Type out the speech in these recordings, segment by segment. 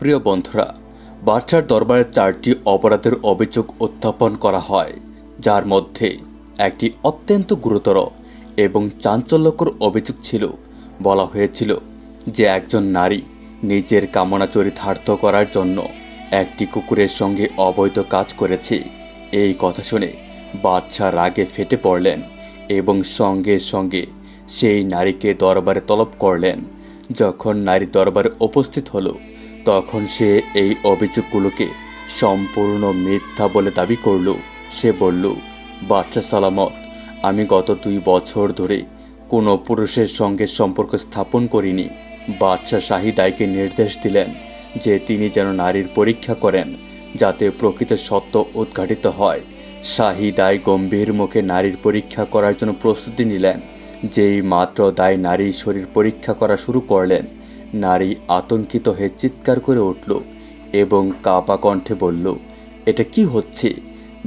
প্রিয় বন্ধুরা বাচ্চার দরবারে চারটি অপরাধের অভিযোগ উত্থাপন করা হয়, যার মধ্যে একটি অত্যন্ত গুরুতর এবং চাঞ্চল্যকর অভিযোগ ছিল। বলা হয়েছিল যে একজন নারী নিজের কামনা চরিতার্থ করার জন্য একটি কুকুরের সঙ্গে অবৈধ কাজ করেছে। এই কথা শুনে বাচ্চা রাগে ফেটে পড়লেন এবং সঙ্গে সঙ্গে সেই নারীকে দরবারে তলব করলেন। যখন নারী দরবারে উপস্থিত হলো তখন সে এই অভিযোগগুলোকে সম্পূর্ণ মিথ্যা বলে দাবি করল। সে বলল, বাচ্চা সালামত, আমি গত দুই বছর ধরে কোনো পুরুষের সঙ্গে সম্পর্ক স্থাপন করিনি। বাদশাহ শাহিদাইকে নির্দেশ দিলেন যে তিনি যেন নারীর পরীক্ষা করেন, যাতে প্রকৃত সত্য উদ্ঘাটিত হয়। শাহিদাই গম্ভীর মুখে নারীর পরীক্ষা করার জন্য প্রস্তুতি নিলেন, যেই মাত্র দায় নারী শরীর পরীক্ষা করা শুরু করলেন। নারী আতঙ্কিত হয়ে চিৎকার করে উঠল এবং কাপা কণ্ঠে বলল, এটা কি হচ্ছে?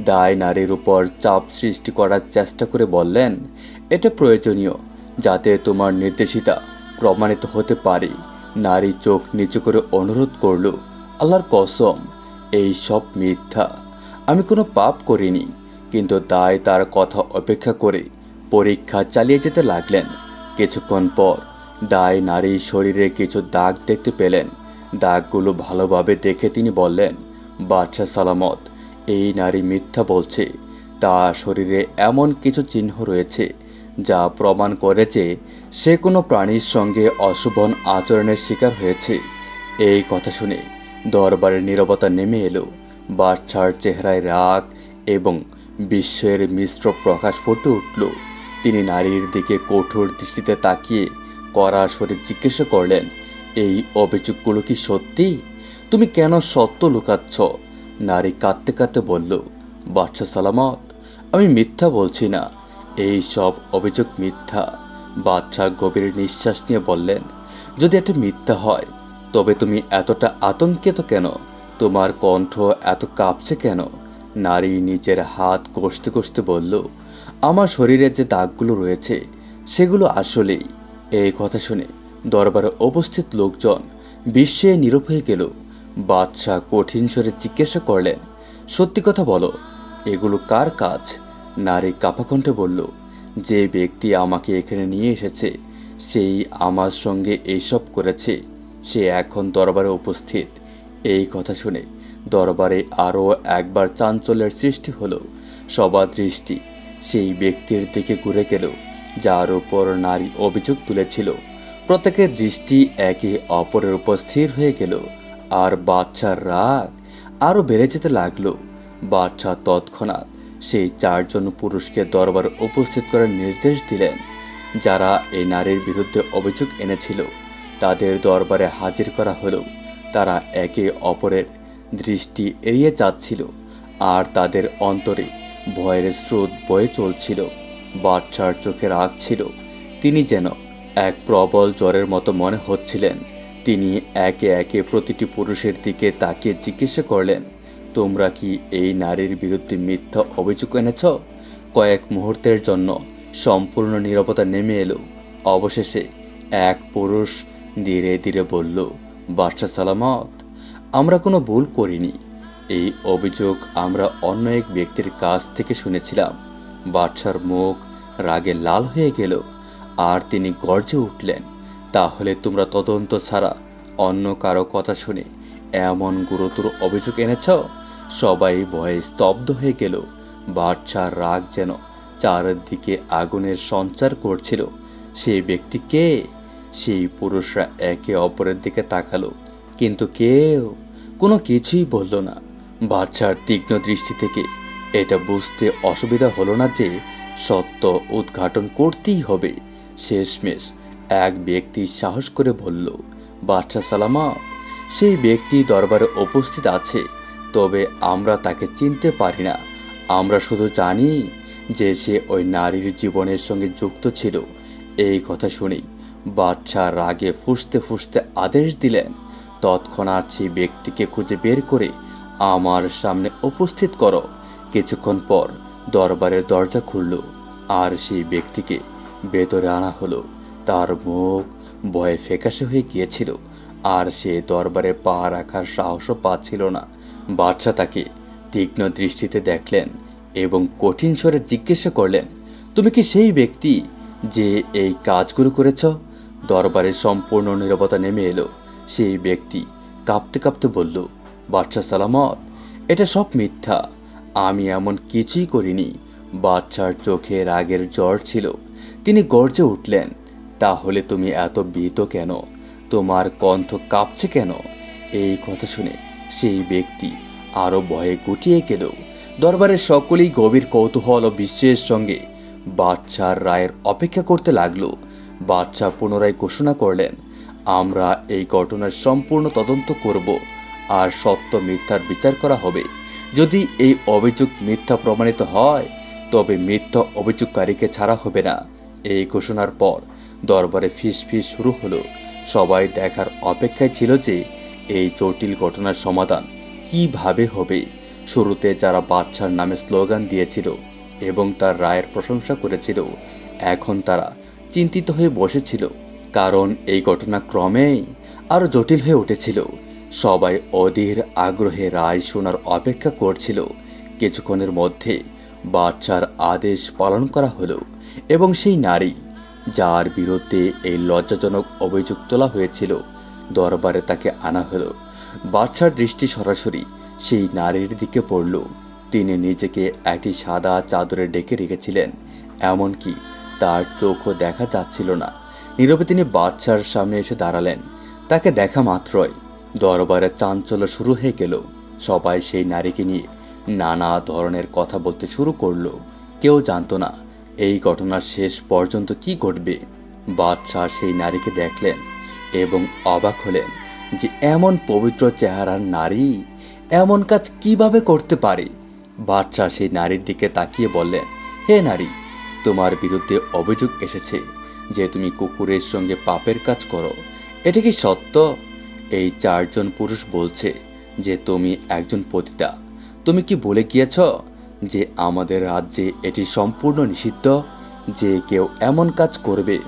দায় নারীর উপর চাপ সৃষ্টি করার চেষ্টা করে বললেন। এটা প্রয়োজনীয়, যাতে তোমার নির্দেশিতা প্রমাণিত হতে পারে। নারী চোখ নিচু করে অনুরোধ করল, আল্লাহর কসম, এই সব মিথ্যা। আমি কোনো পাপ করিনি, কিন্তু দায় তার কথা অপেক্ষা করে পরীক্ষা চালিয়ে যেতে লাগলেন। কিছুক্ষণ পর দায় নারীর শরীরে কিছু দাগ দেখতে পেলেন। দাগগুলো ভালোভাবে দেখে তিনি বললেন, বাদশাহ সালামত, এই নারী মিথ্যা বলছে। তার শরীরে এমন কিছু চিহ্ন রয়েছে যা প্রমাণ করে যে সে কোনো প্রাণীর সঙ্গে অশুভন আচরণের শিকার হয়েছে। এই কথা শুনে দরবারের নীরবতা নেমে এলো। বাচ্চার চেহারায় রাগ এবং বিশ্বের মিশ্র প্রকাশ ফুটে উঠল। তিনি নারীর দিকে কঠোর দৃষ্টিতে তাকিয়ে কড়া স্বরে জিজ্ঞাসা করলেন, এই অভিযোগগুলো কি সত্যি? তুমি কেন সত্য লুকাচ্ছ? নারী কাঁদতে কাঁদতে বলল, বাচ্চা সালামত, আমি মিথ্যা বলছি না। এই সব অভিযোগ মিথ্যা। বাচ্চা গভীর নিঃশ্বাস নিয়ে বললেন, যদি এটা মিথ্যা হয়, তবে তুমি এতটা আতঙ্কিত কেন? তোমার কণ্ঠ এত কাঁপছে কেন? নারী নিজের হাত কষতে কষতে বলল, আমার শরীরে যে দাগগুলো রয়েছে, সেগুলো আসলেই এই কথা শুনে দরবারে উপস্থিত লোকজন বিশ্বে নীরব হয়ে গেল। বাদশাহ কঠিন স্বরে জিজ্ঞাসা করলেন, সত্যি কথা বলো, এগুলো কার কাজ? নারী কাপাকণ্ঠে বলল, যে ব্যক্তি আমাকে এখানে নিয়ে এসেছে, সেই আমার সঙ্গে এইসব করেছে। সে এখন দরবারে উপস্থিত। এই কথা শুনে দরবারে আরও একবার চাঞ্চল্যের সৃষ্টি হলো। সবার দৃষ্টি সেই ব্যক্তির দিকে ঘুরে গেল। যার উপর নারী অভিযোগ তুলেছিল। প্রত্যেকের দৃষ্টি একে অপরের উপর স্থির হয়ে গেল, আর বাচ্চার রাগ আরও বেড়ে যেতে লাগল। বাচ্চা তৎক্ষণাৎ সেই চারজন পুরুষকে দরবার উপস্থিত করার নির্দেশ দিলেন, যারা এই নারীর বিরুদ্ধে অভিযোগ এনেছিল। তাদের দরবারে হাজির করা হলো, তারা একে অপরের দৃষ্টি এড়িয়ে যাচ্ছিল, আর তাদের অন্তরে ভয়ের স্রোত বয়ে চলছিল। বাচ্চার চোখে রাগ ছিল। তিনি যেন এক প্রবল জ্বরের মতো মনে হচ্ছিলেন। তিনি একে একে প্রতিটি পুরুষের দিকে তাকিয়ে জিজ্ঞাসা করলেন, তোমরা কি এই নারীর বিরুদ্ধে মিথ্যা অভিযোগ এনেছ? কয়েক মুহূর্তের জন্য সম্পূর্ণ নীরবতা নেমে এলো। অবশেষে এক পুরুষ ধীরে ধীরে বলল বাদশাহ সালামত, আমরা কোনো ভুল করিনি। এই অভিযোগ আমরা অন্য এক ব্যক্তির কাছ থেকে শুনেছিলাম। বাদশার মুখ রাগে লাল হয়ে গেল। আর তিনি গর্জে উঠলেন, তাহলে তোমরা তদন্ত ছাড়া অন্য কারও কথা শুনে এমন গুরুতর অভিযোগ এনেছ? সবাই ভয়ে স্তব্ধ হয়ে গেল। বাদশার রাগ যেন চারদিকে আগুনের সঞ্চার করছিল। সেই ব্যক্তি কে? সেই পুরুষরা একে অপরের দিকে তাকালো। কিন্তু কেউ কোনো কিছুই বলল না। বাচ্চার তীক্ষ্ণ দৃষ্টি থেকে এটা বুঝতে অসুবিধা হলো না যে সত্য উদ্ঘাটন করতেই হবে। শেষমেশ এক ব্যক্তি সাহস করে বলল বাচ্চা সালামত, সেই ব্যক্তি দরবারে উপস্থিত আছে, তবে আমরা তাকে চিনতে পারি না। আমরা শুধু জানি যে সে ওই নারীর জীবনের সঙ্গে যুক্ত ছিল। এই কথা শুনেই বাচ্চা রাগে ফুসতে ফুসতে আদেশ দিলেন। তৎক্ষণাৎ সেই ব্যক্তিকে খুঁজে বের করে আমার সামনে উপস্থিত করো। কিছুক্ষণ পর দরবারের দরজা খুলল, আর সেই ব্যক্তিকে ভেতরে আনা হলো। তার মুখ ভয়ে ফ্যাকাশে হয়ে গিয়েছিল, আর সে দরবারে পা রাখার সাহসও পাচ্ছিল না। বাদশাহ তাকে তীক্ষ্ণ দৃষ্টিতে দেখলেন এবং কঠিন স্বরে জিজ্ঞাসা করলেন, তুমি কি সেই ব্যক্তি যে এই কাজগুলো করেছ? দরবারের সম্পূর্ণ নীরবতা নেমে এলো। সেই ব্যক্তি কাঁপতে কাঁপতে বলল বাদশাহ সালামত, এটা সব মিথ্যা। আমি এমন কিছুই করিনি। বাচ্চার চোখে রাগের জ্বর ছিল। তিনি গর্জে উঠলেন, তাহলে তুমি এত ভীত কেন? তোমার কণ্ঠ কাঁপছে কেন? এই কথা শুনে সেই ব্যক্তি আরও ভয়ে গুটিয়ে গেল। দরবারের সকলেই গভীর কৌতূহল ও বিশ্বের সঙ্গে বাচ্চার রায়ের অপেক্ষা করতে লাগল। বাচ্চা পুনরায় ঘোষণা করলেন, আমরা এই ঘটনার সম্পূর্ণ তদন্ত করব, আর সত্য মিথ্যার বিচার করা হবে। যদি এই অভিযোগ মিথ্যা প্রমাণিত হয়, তবে মিথ্যা অভিযোগকারীকে ছাড়া হবে না। এই ঘোষণার পর দরবারে ফিস ফিস শুরু হলো। সবাই দেখার অপেক্ষায় ছিল যে এই জটিল ঘটনার সমাধান কীভাবে হবে। শুরুতে যারা বাচ্চার নামে স্লোগান দিয়েছিল এবং তার রায়ের প্রশংসা করেছিল, এখন তারা চিন্তিত হয়ে বসেছিল, কারণ এই ঘটনা ক্রমেই আরও জটিল হয়ে উঠেছিল। সবাই অধীর আগ্রহে রায় শোনার অপেক্ষা করছিল। কিছুক্ষণের মধ্যে বাচ্চার আদেশ পালন করা হলো এবং সেই নারী, যার বিরুদ্ধে এই লজ্জাজনক অভিযোগ তোলা হয়েছিল, দরবারে তাকে আনা হলো। বাচ্চার দৃষ্টি সরাসরি সেই নারীর দিকে পড়ল। তিনি নিজেকে একটি সাদা চাদরে ডেকে রেখেছিলেন, এমনকি তার চোখও দেখা যাচ্ছিল না। নীরবে তিনি বাচ্চার সামনে এসে দাঁড়ালেন। তাকে দেখা মাত্রই দরবারে চাঞ্চল্য শুরু হয়ে গেল। সবাই সেই নারীকে নিয়ে নানা ধরনের কথা বলতে শুরু করল। কেউ জানতো না এই ঘটনার শেষ পর্যন্ত কি ঘটবে। বাদশাহ সেই নারীকে দেখলেন এবং অবাক হলেন যে এমন পবিত্র চেহারার নারী এমন কাজ কীভাবে করতে পারে। বাদশাহ সেই নারীর দিকে তাকিয়ে বললেন, হে নারী, তোমার বিরুদ্ধে অভিযোগ এসেছে যে তুমি কুকুরের সঙ্গে পাপের কাজ করো। এটা কি সত্য? এই চারজন পুরুষ বলছে যে তুমি একজন পতিতা। তুমি কি বলে গিয়েছ যে আমাদের রাজ্যে এটি সম্পূর্ণ নিষিদ্ধ? যে কেউ এমন কাজ করবে,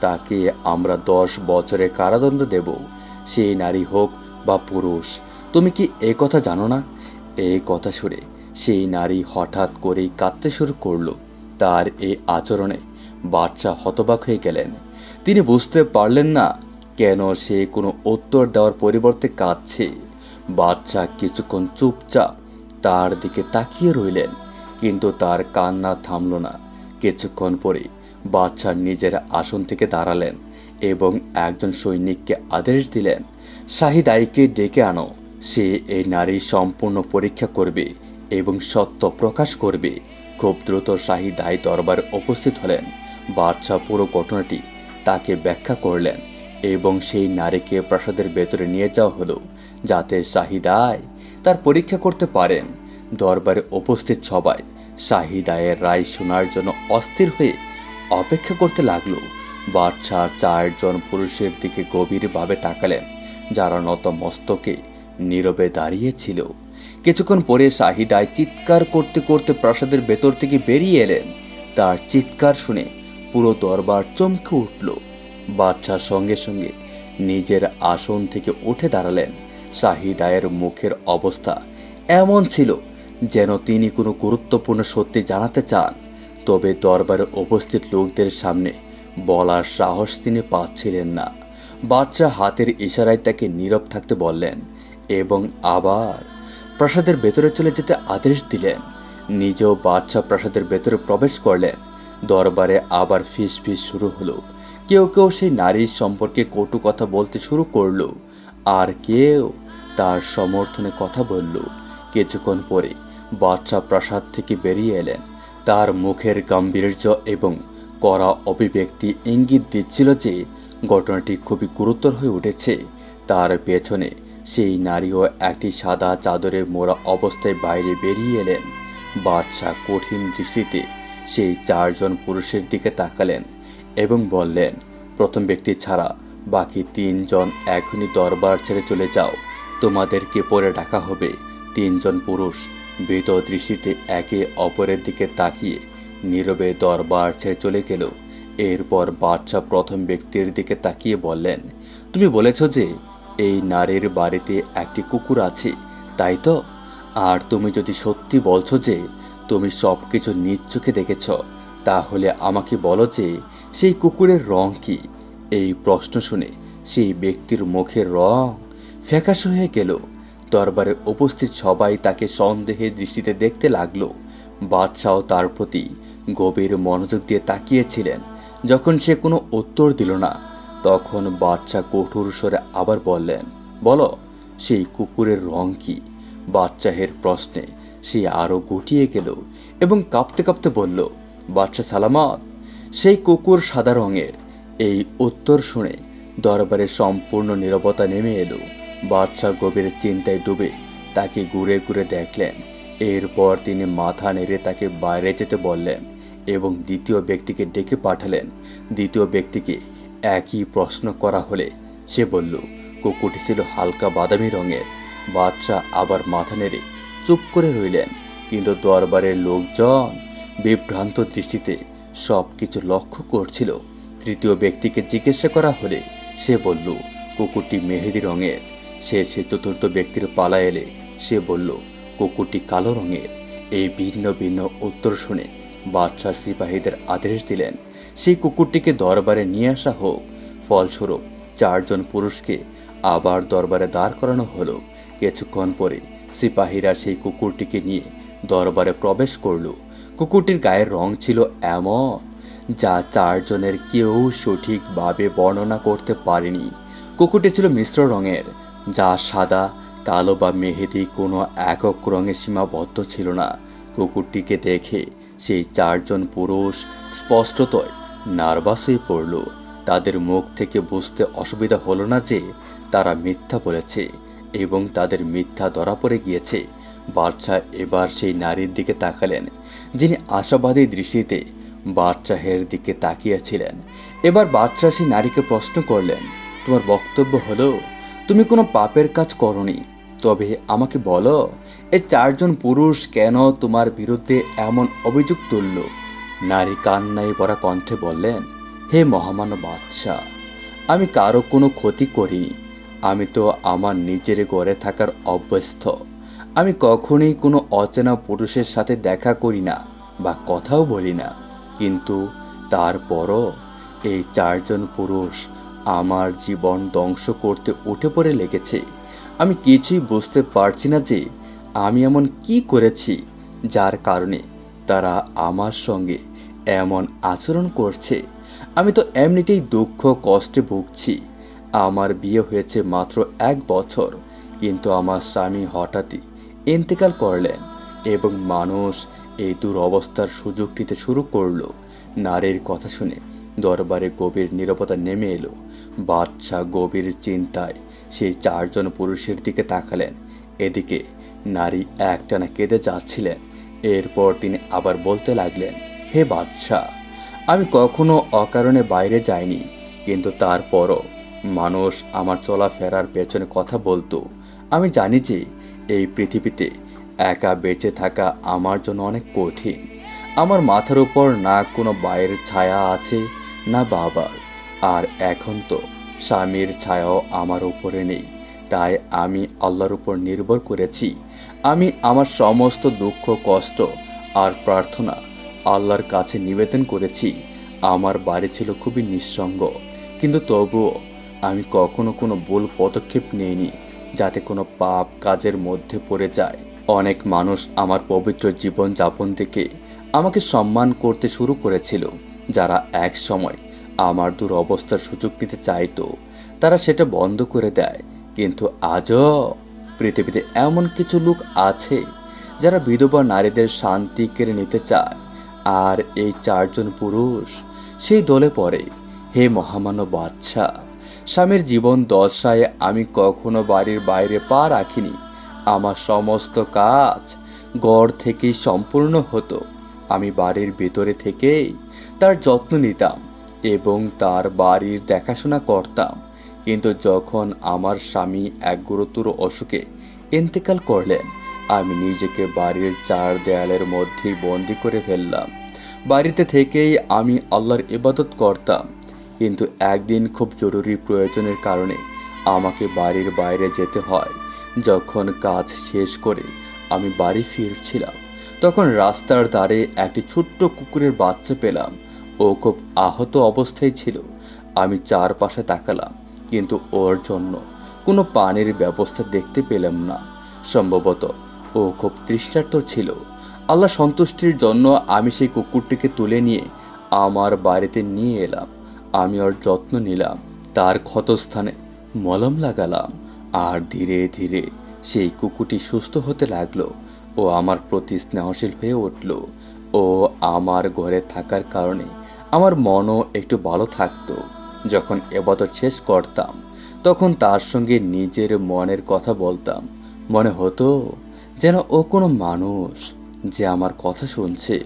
তাকে আমরা দশ বছরের কারাদণ্ড দেব। সেই নারী হোক বা পুরুষ, তুমি কি এই কথা জানো না? এই কথা শুনে সেই নারী হঠাৎ করেই কাঁদতে শুরু করল। তার এই আচরণে বাচ্চা হতবাক হয়ে গেলেন। তিনি বুঝতে পারলেন না কেন সে কোনো উত্তর দেওয়ার পরিবর্তে কাঁদছে? বাচ্চা কিছুক্ষণ চুপচাপ তার দিকে তাকিয়ে রইলেন, কিন্তু তার কান্না থামল না। কিছুক্ষণ পরে বাচ্চা নিজের আসন থেকে দাঁড়ালেন এবং একজন সৈনিককে আদেশ দিলেন, শাহিদ আইকে ডেকে আনো। সে এই নারীর সম্পূর্ণ পরীক্ষা করবে এবং সত্য প্রকাশ করবে। খুব দ্রুত শাহিদ আই দরবারে উপস্থিত হলেন। বাদশাহ পুরো ঘটনাটি তাকে ব্যাখ্যা করলেন। এবং সেই নারীকে প্রাসাদের ভেতরে নিয়ে যাওয়া হলো, যাতে শাহিদায় তার পরীক্ষা করতে পারেন। দরবারে উপস্থিত সবাই শাহিদায়ের রায় শোনার জন্য অস্থির হয়ে অপেক্ষা করতে লাগল। বাদশাহ চারজন পুরুষের দিকে গভীরভাবে তাকালেন, যারা নত মস্তকে নীরবে দাঁড়িয়েছিল কিছুক্ষণ পরে শাহিদায় চিৎকার করতে করতে প্রাসাদের ভেতর থেকে বেরিয়ে এলেন। তার চিৎকার শুনে পুরো দরবার চমকে উঠল। বাচ্চার সঙ্গে সঙ্গে নিজের আসন থেকে উঠে দাঁড়ালেন। শাহিদায়ের মুখের অবস্থা এমন ছিল যেন তিনি কোনো গুরুত্বপূর্ণ সত্যি জানাতে চান। তবে দরবারে উপস্থিত লোকদের সামনে বলার সাহস তিনি পাচ্ছিলেন না। বাচ্চা হাতের ইশারায় তাকে নীরব থাকতে বললেন এবং আবার প্রাসাদের ভেতরে চলে যেতে আদেশ দিলেন। নিজেও বাচ্চা প্রাসাদের ভেতরে প্রবেশ করলেন। দরবারে আবার ফিস ফিস শুরু হলো। কেউ কেউ সেই নারীর সম্পর্কে কটু কথা বলতে শুরু করল। আর কেউ তার সমর্থনে কথা বলল। কিছুক্ষণ পরে বাচ্চা প্রাসাদ থেকে বেরিয়ে এলেন। তার মুখের গাম্ভীর্য এবং কড়া অভিব্যক্তি ইঙ্গিত দিচ্ছিল যে ঘটনাটি খুবই গুরুতর হয়ে উঠেছে। তার পেছনে সেই নারীও একটি সাদা চাদরে মোড়া অবস্থায় বাইরে বেরিয়ে এলেন। বাদশাহ কঠিন দৃষ্টিতে সেই চারজন পুরুষের দিকে তাকালেন এবং বললেন, প্রথম ব্যক্তি ছাড়া বাকি তিনজন এখনই দরবার ছেড়ে চলে যাও। তোমাদেরকে পরে ডাকা হবে। তিনজন পুরুষ ভীত দৃষ্টিতে একে অপরের দিকে তাকিয়ে নীরবে দরবার ছেড়ে চলে গেল। এরপর বাদশাহ প্রথম ব্যক্তির দিকে তাকিয়ে বললেন, তুমি বলেছ যে এই নারীর বাড়িতে একটি কুকুর আছে, তাই তো? আর তুমি যদি সত্যি বলছো যে তুমি সব কিছু নিজ চোখে দেখেছ, তাহলে আমাকে বলো যে সেই কুকুরের রং কি? এই প্রশ্ন শুনে সেই ব্যক্তির মুখের রং ফ্যাকাশ হয়ে গেল। দরবারে উপস্থিত সবাই তাকে সন্দেহের দৃষ্টিতে দেখতে লাগল। বাদশাও তার প্রতি গভীর মনোযোগ দিয়ে তাকিয়েছিলেন। যখন সে কোনো উত্তর দিল না, তখন বাচ্চা কঠোর স্বরে আবার বললেন, বলো, সেই কুকুরের রং কি? বাচ্চাহের প্রশ্নে সে আরও গুটিয়ে গেল এবং কাঁপতে কাঁপতে বলল বাচ্চা সালামত, সেই কুকুর সাদা রঙের। এই উত্তর শুনে দরবারে সম্পূর্ণ নীরবতা নেমে এলো। বাচ্চা গভীর চিন্তায় ডুবে তাকে ঘুরে ঘুরে দেখলেন। এরপর তিনি মাথা নেড়ে তাকে বাইরে যেতে বললেন এবং দ্বিতীয় ব্যক্তিকে ডেকে পাঠালেন। দ্বিতীয় ব্যক্তিকে একই প্রশ্ন করা হলে সে বলল, কুকুরটি ছিল হালকা বাদামি রঙের। বাচ্চা আবার মাথা নেড়ে চুপ করে রইলেন। কিন্তু দরবারের লোকজন বিভ্রান্ত দৃষ্টিতে সব কিছু লক্ষ্য করছিল। তৃতীয় ব্যক্তিকে জিজ্ঞাসা করা হলে সে বলল, কুকুরটি মেহেদি রঙের। সে সে চতুর্থ ব্যক্তির পালা এলে সে বলল, কুকুরটি কালো রঙের। এই ভিন্ন ভিন্ন উত্তর শুনে বাদশাহ সিপাহীদের আদেশ দিলেন, সেই কুকুরটিকে দরবারে নিয়ে আসা হোক। ফলস্বরূপ চারজন পুরুষকে আবার দরবারে দাঁড় করানো হলো। কিছুক্ষণ পরে সিপাহীরা সেই কুকুরটিকে নিয়ে দরবারে প্রবেশ করল। কুকুরটির গায়ের রং ছিল এমন, যা চারজনের কেউ সঠিকভাবে বর্ণনা করতে পারেনি। কুকুরটি ছিল মিশ্র রঙের, যা সাদা, কালো বা মেহেদি কোনো একক রঙে সীমাবদ্ধ ছিল না। কুকুরটিকে দেখে সেই চারজন পুরুষ স্পষ্টতই নার্ভাস হয়ে পড়ল। তাদের মুখ থেকে বুঝতে অসুবিধা হলো না যে তারা মিথ্যা বলেছে। এবং তাদের মিথ্যা ধরা পড়ে গিয়েছে। বাদশাহ এবার সেই নারীর দিকে তাকালেন, যিনি আশাবাদী দৃষ্টিতে বাদশাহের দিকে তাকিয়েছিলেন। এবার বাদশাহ সেই নারীকে প্রশ্ন করলেন, তোমার বক্তব্য হলো, তুমি কোনো পাপের কাজ করনি, তবে আমাকে বলো, এ চারজন পুরুষ কেন তোমার বিরুদ্ধে এমন অভিযোগ তুলল? নারী কান্নায় পড়া কণ্ঠে বললেন, হে মহামান্য বাদশাহ, আমি কারও কোনো ক্ষতি করিনি আমি তো আমার নিজের ঘরে থাকার অভ্যস্ত। আমি কখনোই কোনো অচেনা পুরুষের সাথে দেখা করি না বা কথাও বলি না। কিন্তু তারপরও এই চারজন পুরুষ আমার জীবন ধ্বংস করতে উঠে পড়ে লেগেছে। আমি কিছুই বুঝতে পারছি না যে আমি এমন কি করেছি যার কারণে তারা আমার সঙ্গে এমন আচরণ করছে। আমি তো এমনিতেই দুঃখ, কষ্টে ভুগছি। আমার বিয়ে হয়েছে মাত্র এক বছর, কিন্তু আমার স্বামী হঠাৎই ইন্তেকাল করলেন এবং মানুষ এই দুরবস্থার সুযোগ নিতে শুরু করল। নারীর কথা শুনে দরবারে গভীর নীরবতা নেমে এলো। বাদশাহ গভীর চিন্তায় সেই চারজন পুরুষের দিকে তাকালেন। এদিকে নারী একটানা কেঁদে যাচ্ছিলেন। এরপর তিনি আবার বলতে লাগলেন, হে বাদশাহ আমি কখনো অকারণে বাইরে যাইনি, কিন্তু তারপরও মানুষ আমার চলাফেরার পেছনে কথা বলতো। আমি জানি যে এই পৃথিবীতে একা বেঁচে থাকা আমার জন্য অনেক কঠিন। আমার মাথার উপর না কোনো বাইরের ছায়া আছে, না বাবার। আর এখন তো স্বামীর ছায়াও আমার উপরে নেই। তাই আমি আল্লাহর উপর নির্ভর করেছি। আমি আমার সমস্ত দুঃখ, কষ্ট আর প্রার্থনা আল্লাহর কাছে নিবেদন করেছি। আমার বাড়ি ছিল খুবই নিঃসঙ্গ। কিন্তু তবুও আমি কখনো কোনো ভুল পদক্ষেপ নেইনি যাতে কোনো পাপ কাজের মধ্যে পড়ে যায়। অনেক মানুষ আমার পবিত্র জীবন যাপন থেকে আমাকে সম্মান করতে শুরু করেছিল। যারা এক সময় আমার দুরবস্থার সুযোগ নিতে চাইতো, তারা সেটা বন্ধ করে দেয়। কিন্তু আজও পৃথিবীতে এমন কিছু লোক আছে যারা বিধবা নারীদের শান্তি কেড়ে নিতে চায়। আর এই চারজন পুরুষ সেই দলে পড়ে। হে মহামান্য বাচ্চা স্বামীর জীবন দশায় আমি কখনো বাড়ির বাইরে পা রাখিনি। আমার সমস্ত কাজ গড় থেকেই সম্পূর্ণ হতো। আমি বাড়ির ভেতরে থেকেই তার যত্ন নিতাম এবং তার বাড়ির দেখাশোনা করতাম। কিন্তু যখন আমার স্বামী এক গুরুতর অসুখে ইন্তেকাল করলেন, আমি নিজেকে বাড়ির চার দেয়ালের মধ্যেই বন্দি করে ফেললাম। বাড়িতে থেকেই আমি আল্লাহর ইবাদত করতাম। কিন্তু একদিন খুব জরুরি প্রয়োজনের কারণে আমাকে বাড়ির বাইরে যেতে হয়। যখন কাজ শেষ করে আমি বাড়ি ফিরছিলাম, তখন রাস্তার ধারে একটি ছোট্ট কুকুরের বাচ্চা পেলাম। ও খুব আহত অবস্থায় ছিল। আমি চারপাশে তাকালাম, কিন্তু ওর জন্য কোনো পানির ব্যবস্থা দেখতে পেলাম না। সম্ভবত ও খুব তৃষ্ণার্ত ছিল। আল্লাহ সন্তুষ্টির জন্য আমি সেই কুকুরটিকে তুলে নিয়ে আমার বাড়িতে নিয়ে এলাম। আমি ওর যত্ন নিলাম, তার ক্ষতস্থানে মলম লাগালাম, আর ধীরে ধীরে সেই কুকুরটি সুস্থ হতে লাগল। ও আমার প্রতি স্নেহশীল হয়ে উঠল। ও আমার ঘরে থাকার কারণে আমার মনও একটু ভালো থাকতো। যখন এবাদত শেষ করতাম, তখন তার সঙ্গে নিজের মনের কথা বলতাম। মনে হতো যেন ও কোনো মানুষ যে আমার কথা শুনছে।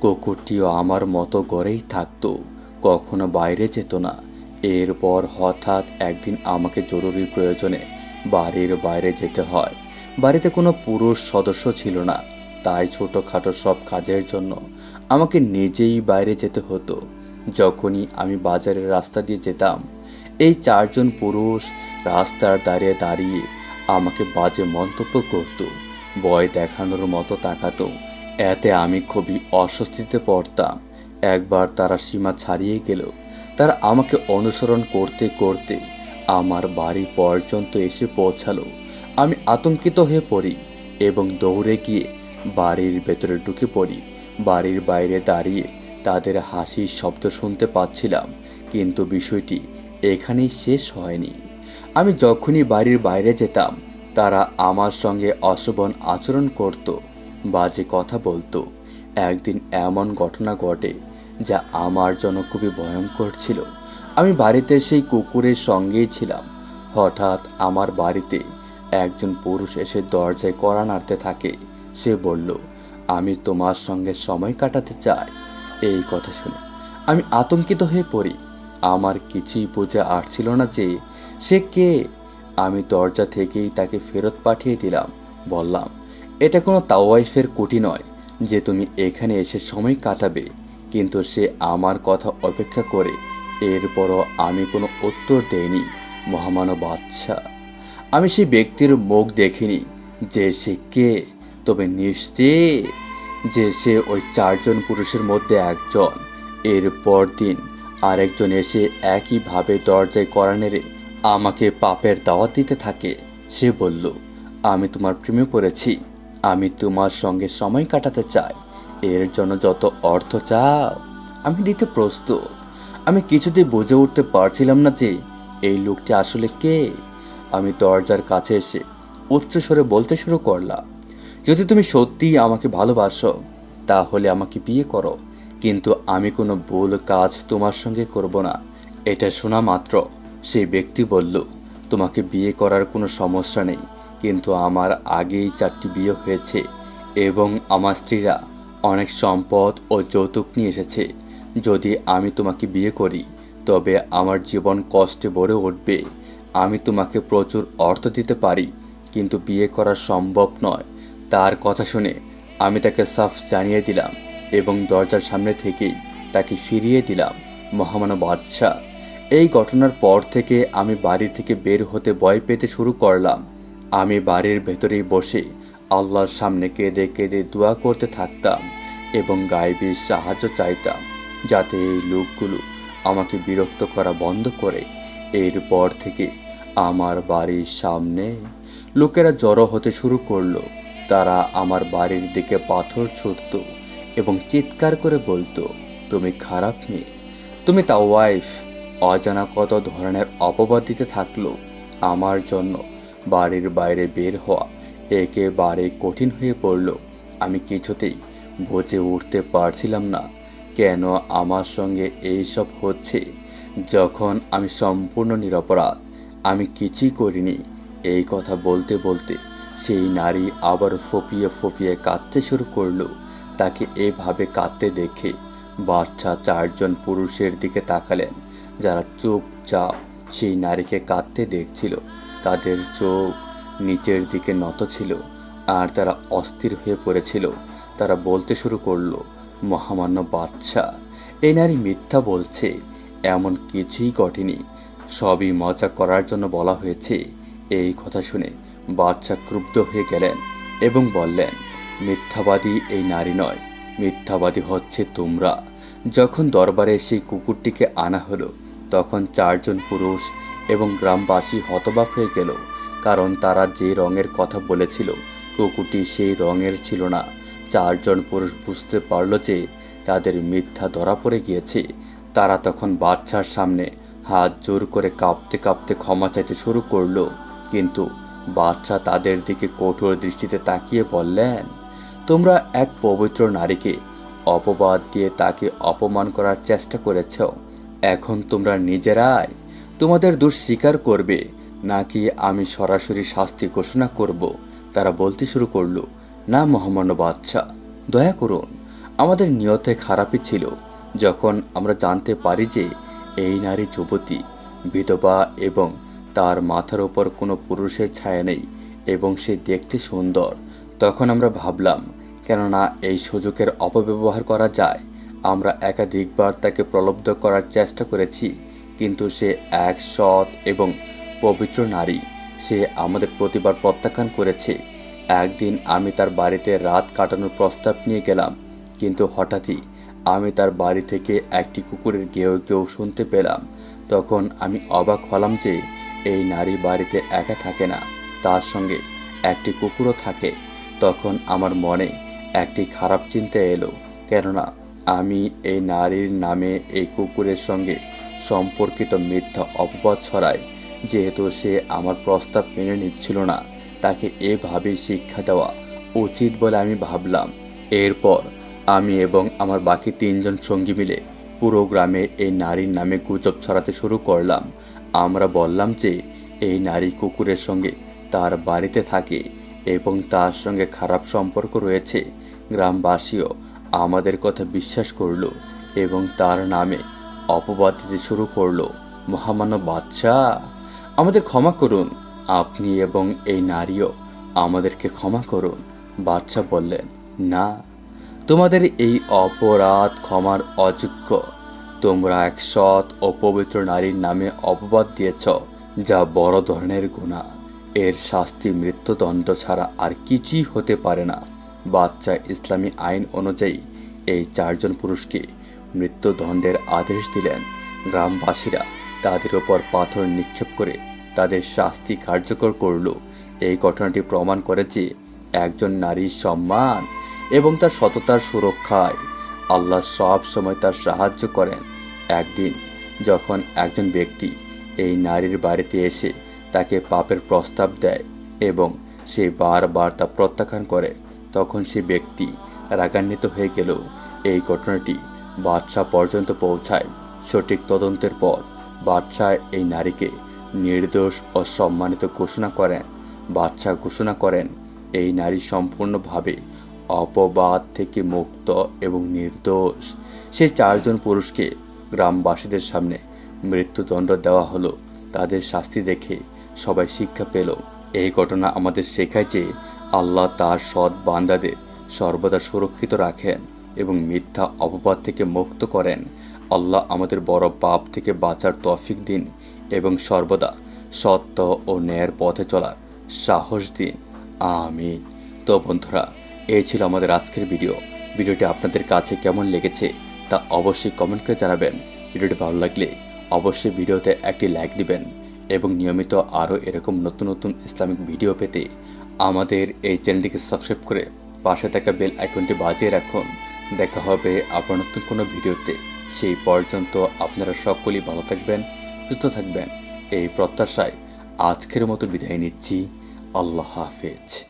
কুকুরটিও আমার মতো গড়েই থাকতো। কখনো বাইরে যেত না। এরপর হঠাৎ একদিন আমাকে জরুরি প্রয়োজনে বাড়ির বাইরে যেতে হয়। বাড়িতে কোনো পুরুষ সদস্য ছিল না, তাই ছোটোখাটো সব কাজের জন্য আমাকে নিজেই বাইরে যেতে হতো। যখনই আমি বাজারের রাস্তা দিয়ে যেতাম, এই চারজন পুরুষ রাস্তার দাঁড়িয়ে দাঁড়িয়ে আমাকে বাজে মন্তব্য করত, ভয় দেখানোর মতো তাকাতো। এতে আমি খুবই অস্বস্তিতে পড়তাম। একবার তারা সীমা ছাড়িয়ে গেল। তারা আমাকে অনুসরণ করতে করতে আমার বাড়ি পর্যন্ত এসে পৌঁছালো। আমি আতঙ্কিত হয়ে পড়ি এবং দৌড়ে গিয়ে বাড়ির ভেতরে ঢুকে পড়ি। বাড়ির বাইরে দাঁড়িয়ে তাদের হাসির শব্দ শুনতে পাচ্ছিলাম, কিন্তু বিষয়টি এখানেই শেষ হয়নি। আমি যখনই বাড়ির বাইরে যেতাম, তারা আমার সঙ্গে অশোভন আচরণ করত, বাজে কথা বলতো। একদিন এমন ঘটনা ঘটে যা আমার জন্য খুবই ভয়ঙ্কর ছিল। আমি বাড়িতে সেই কুকুরের সঙ্গেই ছিলাম। হঠাৎ আমার বাড়িতে একজন পুরুষ এসে দরজায় কড়া নাড়তে থাকে। সে বলল, আমি তোমার সঙ্গে সময় কাটাতে চাই। এই কথা শুনে আমি আতঙ্কিত হয়ে পড়ি। আমার কিছুই বোঝা আসছিল না যে সে কে। আমি দরজা থেকেই তাকে ফেরত পাঠিয়ে দিলাম। বললাম, এটা কোনো তাওয়াইফের কুটি নয় যে তুমি এখানে এসে সময় কাটাবে। কিন্তু সে আমার কথা অপেক্ষা করে, এরপরও আমি কোনো উত্তর দেইনি। মহামানব বাচ্চা আমি সেই ব্যক্তির মুখ দেখিনি যে সে কে। তবে নিশ্চিত যে সে ওই চারজন পুরুষের মধ্যে একজন। এর দিন আরেকজন এসে একইভাবে দরজায় করা নেড়ে আমাকে পাপের দাওয়াত দিতে থাকে। সে বলল, আমি তোমার প্রেমে পড়েছি। আমি তোমার সঙ্গে সময় কাটাতে চাই। এর জন্য যত অর্থ চাও, আমি দিতে প্রস্তুত। আমি কিছুতেই বুঝে উঠতে পারছিলাম না যে এই লোকটি আসলে কে। আমি দরজার কাছে এসে উচ্চস্বরে বলতে শুরু করলাম, যদি তুমি সত্যিই আমাকে ভালোবাসো, তাহলে আমাকে বিয়ে করো। কিন্তু আমি কোনো ভুল কাজ তোমার সঙ্গে করব না এটা শোনা মাত্র সেই ব্যক্তি বলল, তোমাকে বিয়ে করার কোনো সমস্যা নেই, কিন্তু আমার আগেই চারটি বিয়ে হয়েছে এবং আমার স্ত্রীরা অনেক সম্পদ ও যৌতুক নিয়ে এসেছে। যদি আমি তোমাকে বিয়ে করি, তবে আমার জীবন কষ্টে ভরে উঠবে। আমি তোমাকে প্রচুর অর্থ দিতে পারি, কিন্তু বিয়ে করা সম্ভব নয়। তার কথা শুনে আমি তাকে সাফ জানিয়ে দিলাম এবং দরজার সামনে থেকেই তাকে ফিরিয়ে দিলাম, মহামানব বাচ্চা এই ঘটনার পর থেকে আমি বাড়ি থেকে বের হতে ভয় পেতে শুরু করলাম। আমি বাড়ির ভেতরেই বসে আল্লাহর সামনে কেঁদে কেঁদে দোয়া করতে থাকতাম এবং গায়েবীর সাহায্য চাইতাম, যাতে এই লোকগুলো আমাকে বিরক্ত করা বন্ধ করে। এরপর থেকে আমার বাড়ির সামনে লোকেরা জড়ো হতে শুরু করল। তারা আমার বাড়ির দিকে পাথর ছুটত এবং চিৎকার করে বলতো, তুমি খারাপ মেয়ে। তুমি তা ওয়াইফ। অজানা কত ধরনের অপবাদ দিতে থাকল। আমার জন্য বাড়ির বাইরে বের হওয়া একেবারে কঠিন হয়ে পড়ল। আমি কিছুতেই বুঝে উঠতে পারছিলাম না কেন আমার সঙ্গে এইসব হচ্ছে। যখন আমি সম্পূর্ণ নিরপরাধ, আমি কিছুই করিনি। এই কথা বলতে বলতে সেই নারী আবার ফপিয়ে ফপিয়ে কাঁদতে শুরু করল। তাকে এভাবে কাঁদতে দেখে বাচ্চা চারজন পুরুষের দিকে তাকালেন। যারা চুপচাপ সেই নারীকে কাঁদতে দেখছিল, তাদের চোখ নিচের দিকে নত ছিল আর তারা অস্থির হয়ে পড়েছিল। তারা বলতে শুরু করল, মহামান্য বাচ্চা এই নারী মিথ্যা বলছে, এমন কিছুই ঘটেনি। সবই মজা করার জন্য বলা হয়েছে। এই কথা শুনে বাচ্চা ক্রুব্ধ হয়ে গেলেন এবং বললেন, মিথ্যাবাদী এই নারী নয়, মিথ্যাবাদী হচ্ছে তোমরা। যখন দরবারে সেই কুকুরটিকে আনা হলো, তখন চারজন পুরুষ এবং গ্রামবাসী হতবাক হয়ে গেল। কারণ তারা যে রঙের কথা বলেছিল, কুকুরটি সেই রঙের ছিল না। চারজন পুরুষ বুঝতে পারল যে তাদের মিথ্যা ধরা পড়ে গিয়েছে। তারা তখন বাচ্চার সামনে হাত জোর করে কাঁপতে কাঁপতে ক্ষমা চাইতে শুরু করল। কিন্তু বাচ্চা তাদের দিকে কঠোর দৃষ্টিতে তাকিয়ে বললেন, তোমরা এক পবিত্র নারীকে অপবাদ দিয়ে তাকে অপমান করার চেষ্টা করেছ। এখন তোমরা নিজেরাই তোমাদের দোষ স্বীকার করবে। নাকি আমি সরাসরি শাস্তি ঘোষণা করব? তারা বলতে শুরু করল, না মহামান্য বাচ্চা দয়া করুন। আমাদের নিয়তে খারাপই ছিল। যখন আমরা জানতে পারি যে এই নারী যুবতী, বিধবা এবং তার মাথার ওপর কোনো পুরুষের ছায়া নেই এবং সে দেখতে সুন্দর, তখন আমরা ভাবলাম, কেননা এই সুযোগের অপব্যবহার করা যায়। আমরা একাধিকবার তাকে প্রলব্ধ করার চেষ্টা করেছি, কিন্তু সে এক সৎ এবং পবিত্র নারী, সে আমাদের প্রতিবার প্রত্যাখ্যান করেছে। একদিন আমি তার বাড়িতে রাত কাটানোর প্রস্তাব নিয়ে গেলাম, কিন্তু হঠাৎই আমি তার বাড়ি থেকে একটি কুকুরের গেও গেও শুনতে পেলাম। তখন আমি অবাক হলাম যে এই নারী বাড়িতে একা থাকে না, তার সঙ্গে একটি কুকুরও থাকে। তখন আমার মনে একটি খারাপ চিন্তা এলো, কেননা আমি এই নারীর নামে এই কুকুরের সঙ্গে সম্পর্কিত মিথ্যা অপবাদ ছড়াই যেহেতু সে আমার প্রস্তাব মেনে নিচ্ছিল না, তাকে এভাবেই শিক্ষা দেওয়া উচিত বলে আমি ভাবলাম। এরপর আমি এবং আমার বাকি তিনজন সঙ্গী মিলে পুরো গ্রামে এই নারীর নামে গুজব ছড়াতে শুরু করলাম। আমরা বললাম যে, এই নারী কুকুরের সঙ্গে তার বাড়িতে থাকে এবং তার সঙ্গে খারাপ সম্পর্ক রয়েছে। গ্রামবাসীও আমাদের কথা বিশ্বাস করল এবং তার নামে অপবাদ দিতে শুরু করল। মহামান্য বাচ্চা আমাদের ক্ষমা করুন, আপনি এবং এই নারীও আমাদেরকে ক্ষমা করুন বাচ্চা বললেন, না, তোমাদের এই অপরাধ ক্ষমার অযোগ্য। তোমরা এক সৎ ও পবিত্র নারীর নামে অপবাদ দিয়েছ, যা বড় ধরনের গুণা। এর শাস্তি মৃত্যুদণ্ড ছাড়া আর কিছুই হতে পারে না। বাচ্চা ইসলামী আইন অনুযায়ী এই চারজন পুরুষকে মৃত্যুদণ্ডের আদেশ দিলেন গ্রামবাসীরা। তাদের ওপর পাথর নিক্ষেপ করে তাদের শাস্তি কার্যকর করল। এই ঘটনাটি প্রমাণ করে যে একজন নারীর সম্মান এবং তার সততার সুরক্ষায় আল্লাহ সব সময় তার সাহায্য করেন। একদিন যখন একজন ব্যক্তি এই নারীর বাড়িতে এসে তাকে পাপের প্রস্তাব দেয় এবং সে বারবার তা প্রত্যাখ্যান করে, তখন সে ব্যক্তি রাগান্বিত হয়ে গেল। এই ঘটনাটি বাদশাহ পর্যন্ত পৌঁছায়। সঠিক তদন্তের পর বাদশাহ এই নারীকে নির্দোষ ও সম্মানিত ঘোষণা করেন বাদশাহ ঘোষণা করেন। এই নারী সম্পূর্ণভাবে অপবাদ থেকে মুক্ত এবং নির্দোষ। সেই চারজন পুরুষকে গ্রামবাসীদের সামনে মৃত্যুদণ্ড দেওয়া হলো। তাদের শাস্তি দেখে সবাই শিক্ষা পেল। এই ঘটনা আমাদের শেখায় যে আল্লাহ তার সৎ বান্দাদের সর্বদা সুরক্ষিত রাখেন এবং মিথ্যা অপবাদ থেকে মুক্ত করেন। আল্লাহ আমাদের বড় পাপ থেকে বাঁচার তফিক দিন এবং সর্বদা সত্য ও ন্যায়ের পথে চলার সাহস দিন। আমিন। তো বন্ধুরা, এই ছিল আমাদের আজকের ভিডিও। ভিডিওটি আপনাদের কাছে কেমন লেগেছে তা অবশ্যই কমেন্ট করে জানাবেন। ভিডিওটি ভালো লাগলে অবশ্যই ভিডিওতে একটি লাইক দিবেন এবং নিয়মিত আরও এরকম নতুন নতুন ইসলামিক ভিডিও পেতে আমাদের এই চ্যানেলটিকে সাবস্ক্রাইব করে পাশে থাকা বেল আইকনটি বাজিয়ে রাখুন। দেখা হবে আবার নতুন কোনো ভিডিওতে। সেই পর্যন্ত আপনারা সকলেই ভালো থাকবেন, সুস্থ থাকবেন। এই প্রত্যাশায় আজকের মতো বিদায় নিচ্ছি। আল্লাহ হাফেজ।